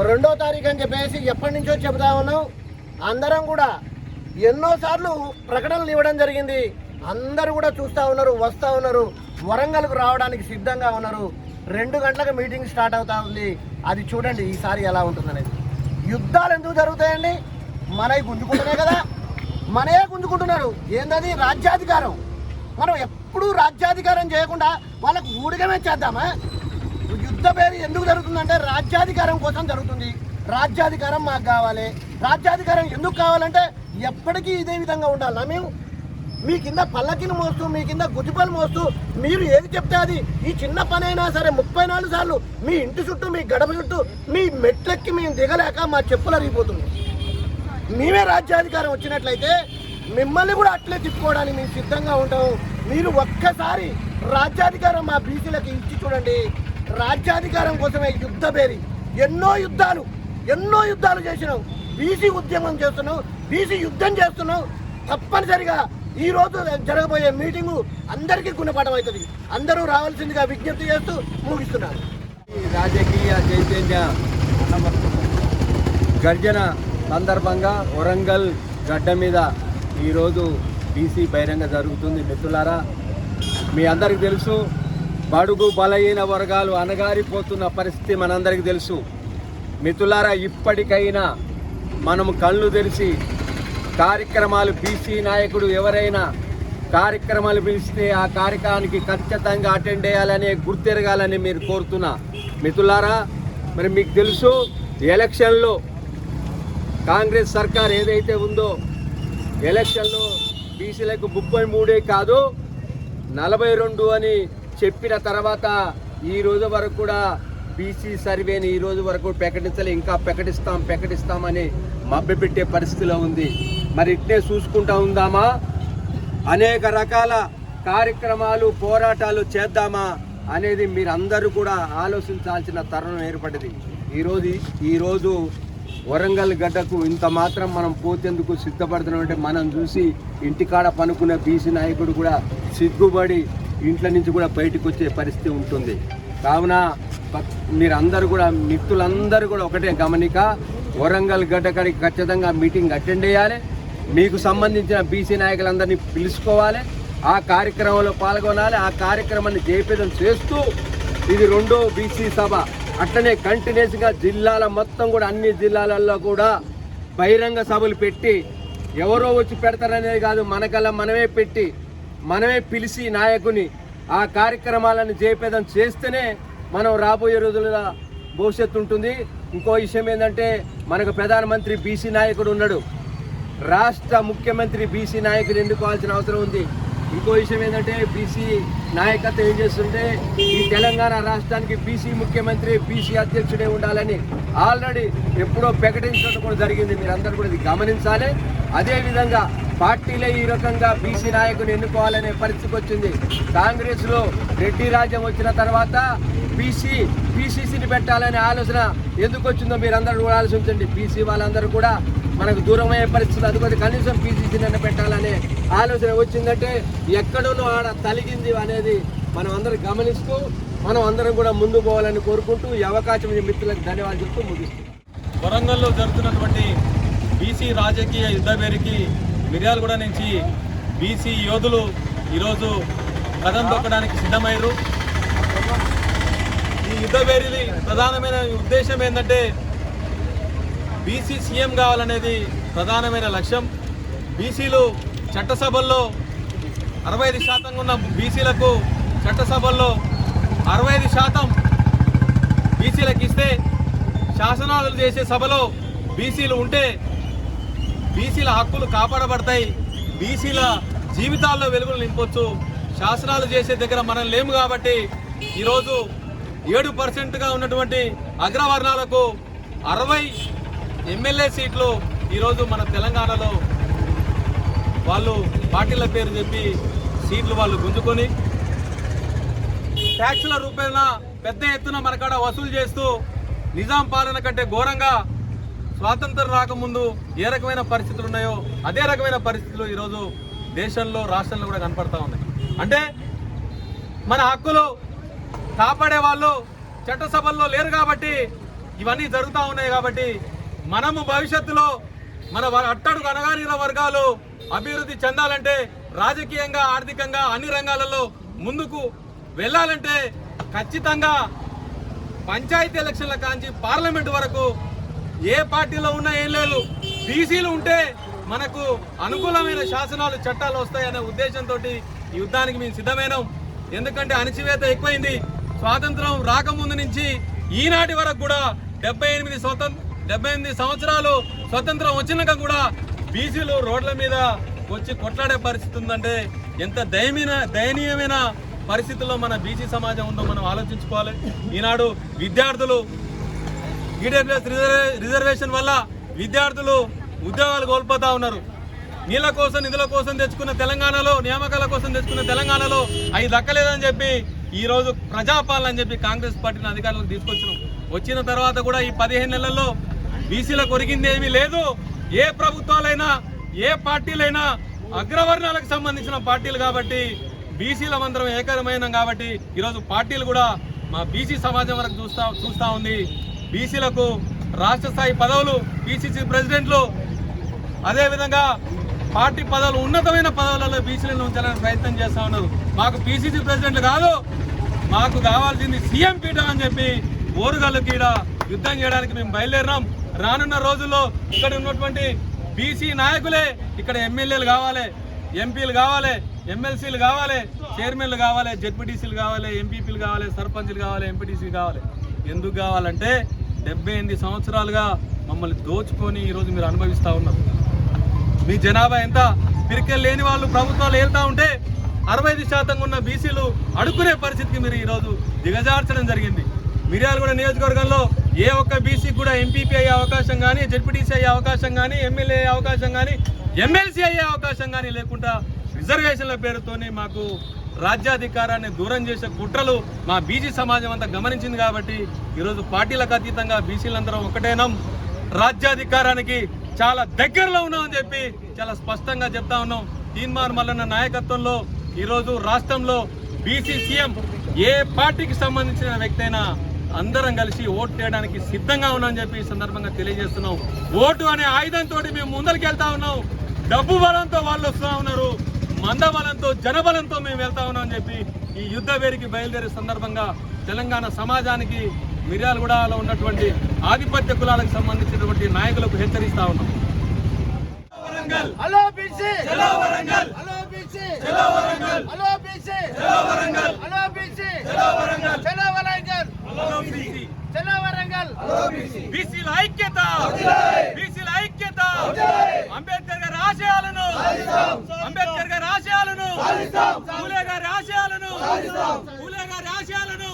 రెండో తారీఖు అని చెప్పేసి ఎప్పటి నుంచో చెబుతా ఉన్నాం అందరం కూడా ఎన్నోసార్లు ప్రకటనలు ఇవ్వడం జరిగింది. అందరూ కూడా చూస్తూ ఉన్నారు వస్తూ ఉన్నారు వరంగల్కు రావడానికి సిద్ధంగా ఉన్నారు. రెండు గంటలకు మీటింగ్ స్టార్ట్ అవుతా ఉంది. అది చూడండి ఈసారి ఎలా ఉంటుందనేది. యుద్ధాలు ఎందుకు జరుగుతాయండి? మనవి గుంజుకుంటున్నాయి కదా. మనయే గుంజుకుంటున్నారు. ఏందది? రాజ్యాధికారం. మనం ఎప్పుడూ రాజ్యాధికారం చేయకుండా వాళ్ళకు ఊడిగమే చేద్దామా? యుద్ధ పేరు ఎందుకు జరుగుతుందంటే రాజ్యాధికారం కోసం జరుగుతుంది. రాజ్యాధికారం మాకు కావాలి. రాజ్యాధికారం ఎందుకు కావాలంటే ఎప్పటికీ ఇదే విధంగా ఉండాలా. మేము మీ కింద పల్లకిని మోస్తూ మీ కింద గుజిపలు మోస్తూ మీరు ఏది చెప్తే అది. ఈ చిన్న పని అయినా సరే ముప్పై నాలుగు సార్లు మీ ఇంటి చుట్టూ మీ గడప చుట్టూ మీ మెట్లెక్కి మేము దిగలేక మా చెప్పులు అరిగిపోతుంది మేమే రాజ్యాధికారం వచ్చినట్లయితే మిమ్మల్ని కూడా అట్లే తిప్పుకోవడానికి మేము సిద్ధంగా ఉంటాం. మీరు ఒక్కసారి రాజ్యాధికారం మా బీసీలకు ఇచ్చి చూడండి. రాజ్యాధికారం కోసమే యుద్ధ పేరి ఎన్నో యుద్ధాలు ఎన్నో యుద్ధాలు చేసినాం. బీసీ ఉద్యమం చేస్తున్నాం బీసీ యుద్ధం చేస్తున్నాం. తప్పనిసరిగా ఈ రోజు జరగబోయే మీటింగు అందరికీ గుణపాఠం అవుతుంది. అందరూ రావాల్సిందిగా విజ్ఞప్తి చేస్తూ ముగిస్తున్నారు ఈ రాజకీయ చైతన్య గర్జన సందర్భంగా వరంగల్ గడ్డ మీద ఈరోజు బీసీ బహిరంగ జరుగుతుంది. మిత్రులారా మీ అందరికీ తెలుసు బడుగు బలహీన వర్గాలు అనగారిపోతున్న పరిస్థితి మనందరికీ తెలుసు. మిత్రులారా ఇప్పటికైనా మనం కళ్ళు తెరిచి కార్యక్రమాలు బీసీ నాయకుడు ఎవరైనా కార్యక్రమాలు పిలిస్తే ఆ కార్యక్రమానికి ఖచ్చితంగా అటెండ్ చేయాలని గుర్తెరగాలని మీరు కోరుతున్నా. మిత్రులారా మరి మీకు తెలుసు ఎలక్షన్లో కాంగ్రెస్ సర్కార్ ఏదైతే ఉందో ఎలక్షన్లో బీసీలకు ముప్పై మూడే కాదు నలభై రెండు అని చెప్పిన తర్వాత ఈ రోజు వరకు కూడా బీసీ సర్వేని ఈ రోజు వరకు ప్రకటించలే. ఇంకా ప్రకటిస్తాం ప్రకటిస్తామని మభ్యపెట్టే పరిస్థితిలో ఉంది. మరి ఇట్నే చూసుకుంటా ఉందామా? అనేక రకాల కార్యక్రమాలు పోరాటాలు చేద్దామా అనేది మీరందరూ కూడా ఆలోచించాల్సిన తరుణం ఏర్పడింది. ఈరోజు ఈరోజు వరంగల్ గడ్డకు ఇంత మాత్రం మనం పోతేందుకు సిద్ధపడుతున్నామంటే మనం చూసి ఇంటికాడ పనుకునే బీసీ నాయకుడు కూడా సిగ్గుపడి ఇంట్లో నుంచి కూడా బయటకు వచ్చే పరిస్థితి ఉంటుంది. కావున మీరందరూ కూడా మిత్రులందరూ కూడా ఒకటే గమనిక వరంగల్ గడ్డ కాడికి ఖచ్చితంగా మీటింగ్ అటెండ్ చేయాలి. మీకు సంబంధించిన బీసీ నాయకులందరినీ పిలుచుకోవాలి. ఆ కార్యక్రమంలో పాల్గొనాలి. ఆ కార్యక్రమాన్ని జయప్రదం చేస్తూ ఇది రెండో బీసీ సభ. అట్లనే కంటిన్యూస్గా జిల్లాల మొత్తం కూడా అన్ని జిల్లాలలో కూడా బహిరంగ సభలు పెట్టి ఎవరో వచ్చి పెడతారనేది కాదు మనకల్లా మనమే పెట్టి మనమే పిలిచి నాయకుని ఆ కార్యక్రమాలను జయపేదం చేస్తేనే మనం రాబోయే రోజుల్లో భవిష్యత్తు ఉంటుంది. ఇంకో విషయం ఏంటంటే మనకు ప్రధానమంత్రి బీసీ నాయకుడు ఉన్నాడు. రాష్ట్ర ముఖ్యమంత్రి బీసీ నాయకులు ఎన్నుకోవాల్సిన అవసరం ఉంది. ఇంకో విషయం ఏంటంటే బీసీ నాయకత్వం ఏం చేస్తుంటే ఈ తెలంగాణ రాష్ట్రానికి బీసీ ముఖ్యమంత్రి బీసీ అధ్యక్షుడే ఉండాలని ఆల్రెడీ ఎప్పుడో ప్రకటించడం కూడా జరిగింది. మీరందరూ కూడా ఇది గమనించాలి. అదేవిధంగా పార్టీలే ఈ రకంగా బీసీ నాయకుని ఎన్నుకోవాలనే పరిస్థితికి వచ్చింది. కాంగ్రెస్లో రెడ్డి రాజ్యం వచ్చిన తర్వాత బీసీ బీసీసీని పెట్టాలనే ఆలోచన ఎందుకు వచ్చిందో మీరందరూ కూడా ఆలోచించండి. బీసీ వాళ్ళందరూ కూడా మనకు దూరమయ్యే పరిస్థితి. అది కనీసం పీసీసీని పెట్టాలనే ఆలోచన వచ్చిందంటే ఎక్కడోనో ఆడ తలిగింది అనేది మనం అందరం గమనిస్తూ మనం అందరం కూడా ముందు పోవాలని కోరుకుంటూ ఈ అవకాశం మిత్రులకు ధన్యవాదాలు చెప్తూ ముగిస్తున్నాం. వరంగల్లో జరుగుతున్నటువంటి బీసీ రాజకీయ యుద్ధ పేరుకి మిర్యాలగూడ నుంచి బీసీ యోధులు ఈరోజు కథం తొక్కడానికి సిద్ధమయ్యారు. ఈ యుద్ధ పేరుది ప్రధానమైన ఉద్దేశం ఏంటంటే బీసీ సీఎం కావాలనేది ప్రధానమైన లక్ష్యం. బీసీలు చట్టసభల్లో అరవై ఐదు శాతం ఉన్న బీసీలకు చట్టసభల్లో అరవై ఐదు శాతం బీసీలకు ఇస్తే శాసనాలు చేసే సభలో బీసీలు ఉంటే బీసీల హక్కులు కాపాడబడతాయి. బీసీల జీవితాల్లో వెలుగులు నింపొచ్చు. శాసనాలు చేసే దగ్గర మనం లేము కాబట్టి ఈరోజు ఏడు పర్సెంట్గా ఉన్నటువంటి అగ్రవర్ణాలకు అరవై ఎమ్మెల్యే సీట్లు ఈరోజు మన తెలంగాణలో వాళ్ళు పార్టీల పేరు చెప్పి సీట్లు వాళ్ళు గుంజుకొని ట్యాక్సుల రూపేణ పెద్ద ఎత్తున మనకాడ వసూలు చేస్తూ నిజాం పాలన కంటే ఘోరంగా స్వాతంత్రం రాకముందు ఏ రకమైన పరిస్థితులు ఉన్నాయో అదే రకమైన పరిస్థితులు ఈరోజు దేశంలో రాష్ట్రంలో కూడా కనపడతా ఉన్నాయి. అంటే మన హక్కులు కాపాడే వాళ్ళు చట్టసభల్లో లేరు కాబట్టి ఇవన్నీ జరుగుతూ ఉన్నాయి కాబట్టి మనము భవిష్యత్తులో మన వ- అట్టడుగు అనగారిన వర్గాలు అభివృద్ధి చెందాలంటే రాజకీయంగా ఆర్థికంగా అన్ని రంగాలలో ముందుకు వెళ్ళాలంటే ఖచ్చితంగా పంచాయతీ ఎలక్షన్ల కాంచి పార్లమెంట్ వరకు ఏ పార్టీలో ఉన్నా ఏం లేదు. బీసీలు ఉంటే మనకు అనుకూలమైన శాసనాలు చట్టాలు వస్తాయనే ఉద్దేశంతో ఈ యుద్ధానికి మేము సిద్ధమైనాం. ఎందుకంటే అణచివేత ఎక్కువైంది. స్వాతంత్రం రాకముందు నుంచి ఈనాటి వరకు కూడా డెబ్బై ఎనిమిది స్వతంత్ర డెబ్బై ఎనిమిది సంవత్సరాలు స్వతంత్రం వచ్చినాక కూడా బీసీలు రోడ్ల మీద వచ్చి కొట్లాడే పరిస్థితి ఉందంటే ఎంత దయమైన దయనీయమైన పరిస్థితుల్లో మన బీసీ సమాజం ఉందో మనం ఆలోచించుకోవాలి. ఈనాడు విద్యార్థులు ఈడబ్ల్యూఎస్ రిజర్వేషన్ వల్ల విద్యార్థులు ఉద్యోగాలు కోల్పోతా ఉన్నారు. నీళ్ళ కోసం నిధుల కోసం తెచ్చుకున్న తెలంగాణలో నియామకాల కోసం తెచ్చుకున్న తెలంగాణలో అవి దక్కలేదని చెప్పి ఈరోజు ప్రజాపాలన అని చెప్పి కాంగ్రెస్ పార్టీని అధికారులకు తీసుకొచ్చినాం. వచ్చిన తర్వాత కూడా ఈ పదిహేను నెలల్లో బీసీలకు కొరిగింది ఏమీ లేదు. ఏ ప్రభుత్వాలైనా ఏ పార్టీలైనా అగ్రవర్ణాలకు సంబంధించిన పార్టీలు కాబట్టి బీసీల మందరం ఏకరమైన కాబట్టి ఈరోజు పార్టీలు కూడా మా బీసీ సమాజం వరకు చూస్తా చూస్తా ఉంది. బీసీలకు రాష్ట్ర స్థాయి పదవులు పిసిసి ప్రెసిడెంట్లు. అదేవిధంగా పార్టీ పదవులు ఉన్నతమైన పదవులలో బీసీలను ఉంచాలని ప్రయత్నం చేస్తా ఉన్నారు. మాకు పిసిసి ప్రెసిడెంట్లు కాదు మాకు కావాల్సింది సీఎం పీఠం అని చెప్పి ఓరుగల్లు కీడ యుద్ధం చేయడానికి మేము బయలుదేరినాం. రానున్న రోజుల్లో ఇక్కడ ఉన్నటువంటి బీసీ నాయకులే ఇక్కడ ఎమ్మెల్యేలు కావాలి ఎంపీలు కావాలి ఎమ్మెల్సీలు కావాలి చైర్మన్లు కావాలి జెడ్పీటీసీలు కావాలి ఎంపీపీలు కావాలి సర్పంచ్లు కావాలి ఎంపీటీసీలు కావాలి. ఎందుకు కావాలంటే డెబ్బై ఎనిమిది సంవత్సరాలుగా మమ్మల్ని దోచుకొని ఈరోజు మీరు అనుభవిస్తూ ఉన్నారు. మీ జనాభా ఎంత? పిరికెలు లేని వాళ్ళు ప్రభుత్వాలు వెళ్తూ ఉంటే అరవై ఐదు శాతం ఉన్న బీసీలు అడుక్కునే పరిస్థితికి మీరు ఈరోజు దిగజార్చడం జరిగింది. మిర్యాలగూడ నియోజకవర్గంలో ఏ ఒక్క బీసీ కూడా ఎంపీపీ అయ్యే అవకాశం కానీ జడ్పీటీసీ అయ్యే అవకాశం కానీ ఎమ్మెల్యే అయ్యే అవకాశం కానీ ఎమ్మెల్సీ అయ్యే అవకాశం కానీ లేకుండా రిజర్వేషన్ల పేరుతోనే మాకు రాజ్యాధికారాన్ని దూరం చేసే కుట్రలు మా బీసీ సమాజం అంతా గమనించింది కాబట్టి ఈరోజు పార్టీలకు అతీతంగా బీసీలందరం ఒకటేనం. రాజ్యాధికారానికి చాలా దగ్గరలో ఉన్నామని చెప్పి చాలా స్పష్టంగా చెప్తా ఉన్నాం. తీన్మార్ మల్లన్న నాయకత్వంలో ఈరోజు రాష్ట్రంలో బీసీ సీఎం ఏ పార్టీకి సంబంధించిన వ్యక్తి అయినా అందరం కలిసి ఓటు చేయడానికి సిద్ధంగా ఉన్నామని చెప్పి ఈ సందర్భంగా తెలియజేస్తున్నాం. ఓటు అనే ఆయుధంతో మేము ముందరికి వెళ్తా ఉన్నాం. డబ్బు బలంతో వాళ్ళు వస్తూ ఉన్నారు. మంద బలంతో జనబలంతో మేము వెళ్తా ఉన్నాం అని చెప్పి ఈ యుద్ధ వేరికి బయలుదేరే సందర్భంగా తెలంగాణ సమాజానికి మిర్యాలగూడలో ఉన్నటువంటి ఆధిపత్య కులాలకు సంబంధించినటువంటి నాయకులకు హెచ్చరిస్తా ఉన్నాం. బీసీ! బీసీ! బీసీ! బీసీ! బీసీల ఐక్యత! బీసీల ఐక్యత అంబేద్కర్ గారి ఆశయాలను. అంబేద్కర్ గారి ఆశయాలను. పూలే గారి ఆశయాలను. పూలే గారి ఆశయాలను.